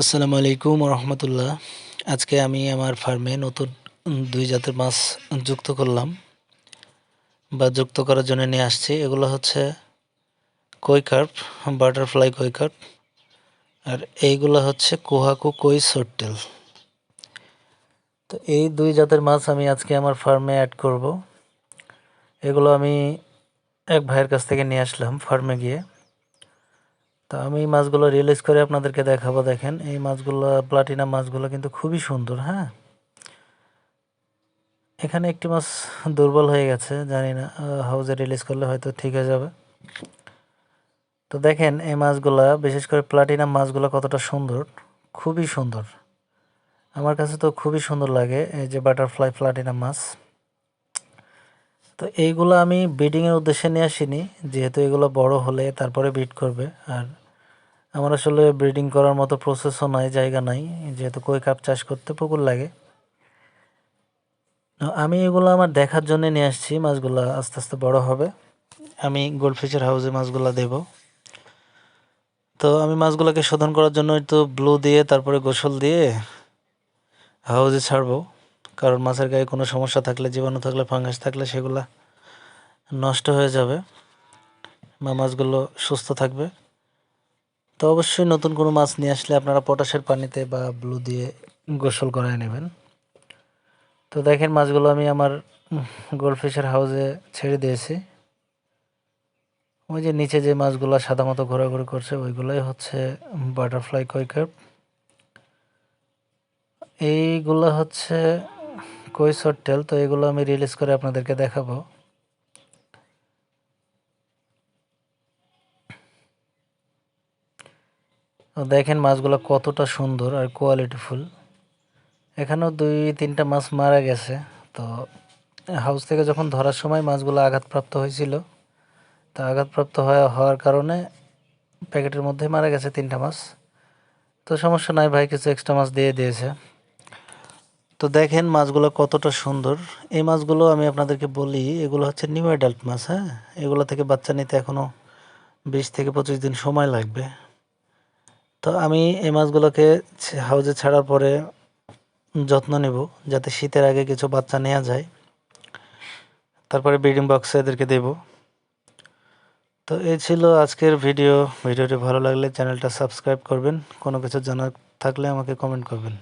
আসসালামু আলাইকুম রহমতুল্লাহ আজকে আমি আমার ফার্মে নতুন দুই জাতের মাছ যুক্ত করলাম বা যুক্ত করার জন্য নিয়ে আসছি। এগুলো হচ্ছে koi carp, butterfly koi carp, আর এইগুলো হচ্ছে কোহাকু কই সট্টেল। তো এই দুই জাতের মাছ আমি আজকে আমার ফার্মে অ্যাড করব। এগুলো আমি এক ভাইয়ের কাছ থেকে নিয়ে আসলাম ফার্মে গিয়ে। তো আমি এই মাছগুলো রিলিজ করে আপনাদেরকে দেখাবো, দেখেন। এই মাছগুলো প্লাটিনা মাছগুলো কিন্তু খুবই সুন্দর হ্যাঁ? এখানে একটি মাছ দুর্বল হয়ে গেছে, জানি না হাউজে রিলিজ করলে হয়তো ঠিক হয়ে যাবে। তো দেখেন, এই মাছগুলা, বিশেষ করে প্লাটিনাম মাছগুলো কতটা সুন্দর, খুবই সুন্দর। আমার কাছে তো খুবই সুন্দর লাগে, এই যে বাটারফ্লাই প্লাটিনাম মাছ। তো এইগুলো আমি ব্রিডিংয়ের উদ্দেশ্যে নিয়ে আসিনি। যেহেতু এগুলো বড় হলে তারপরে ব্রিড করবে। আর আমার আসলে ব্রিডিং করার মতো প্রসেসও নাই, জায়গা নাই। যেহেতু কই কাপ চাষ করতে পুকুর লাগে। আমি এগুলো আমার দেখার জন্য নিয়ে আসছি। মাছগুলো আস্তে আস্তে বড় হবে। আমি গোল্ডফিশের হাউসে মাছগুলো দেব। তো আমি মাছগুলোকে শোধন করার জন্য একটু ব্লু দিয়ে, তারপরে গোসল দিয়ে হাউজে ছাড়বো। কারণ মাছের গায়ে কোনো সমস্যা থাকলে, জীবাণু থাকলে, ফাঙ্গাস থাকলে সেগুলো নষ্ট হয়ে যাবে বা মাছগুলো সুস্থ থাকবে। তো অবশ্যই নতুন কোনো মাছ নিয়ে আসলে আপনারা পটাশের পানিতে বা ব্লু দিয়ে গোসল করায় নেবেন। তো দেখেন মাছগুলো আমি আমার গোল্ডফিশের হাউসে ছেড়ে দিয়েছি। ওই যে নিচে যে মাছগুলো সাদা মতো ঘোরাঘুরি করছে, ওইগুলোই হচ্ছে বাটারফ্লাই কৈকার্প এইগুলো হচ্ছে কৈশর টেল তো এগুলো আমি রিলিজ করে আপনাদেরকে দেখাবো। দেখেন মাছগুলো কতটা সুন্দর আর কোয়ালিটিফুল এখানেও দুই, তিনটা মাছ মারা গেছে। তো হাউস থেকে যখন ধরার সময় মাছগুলো আঘাতপ্রাপ্ত হয়েছিল, তো আঘাতপ্রাপ্ত হওয়ার কারণে প্যাকেটের মধ্যে মারা গেছে তিনটা মাছ। তো সমস্যা নাই ভাই, কিছু এক্সট্রা মাছ দিয়ে দিয়েছে। তো দেখেন মাছগুলো কতটা সুন্দর। এই মাছগুলো আমি আপনাদেরকে বলি, এগুলো হচ্ছে নিউ অ্যাডাল্ট মাছ হ্যাঁ? এগুলো থেকে বাচ্চা নিতে এখনও বিশ থেকে পঁচিশ দিন সময় লাগবে। তো আমি এই মাছগুলোকে হাউজে ছাড়ার পরে যত্ন নেব, যাতে শীতের আগে কিছু বাচ্চা নেওয়া যায়। তারপরে ব্রিডিং বক্সে এদেরকে দেব। তো এই ছিল আজকের ভিডিও ভিডিওটি ভালো লাগলে চ্যানেলটা সাবস্ক্রাইব করবেন। কোনো কিছু জানার থাকলে আমাকে কমেন্ট করবেন।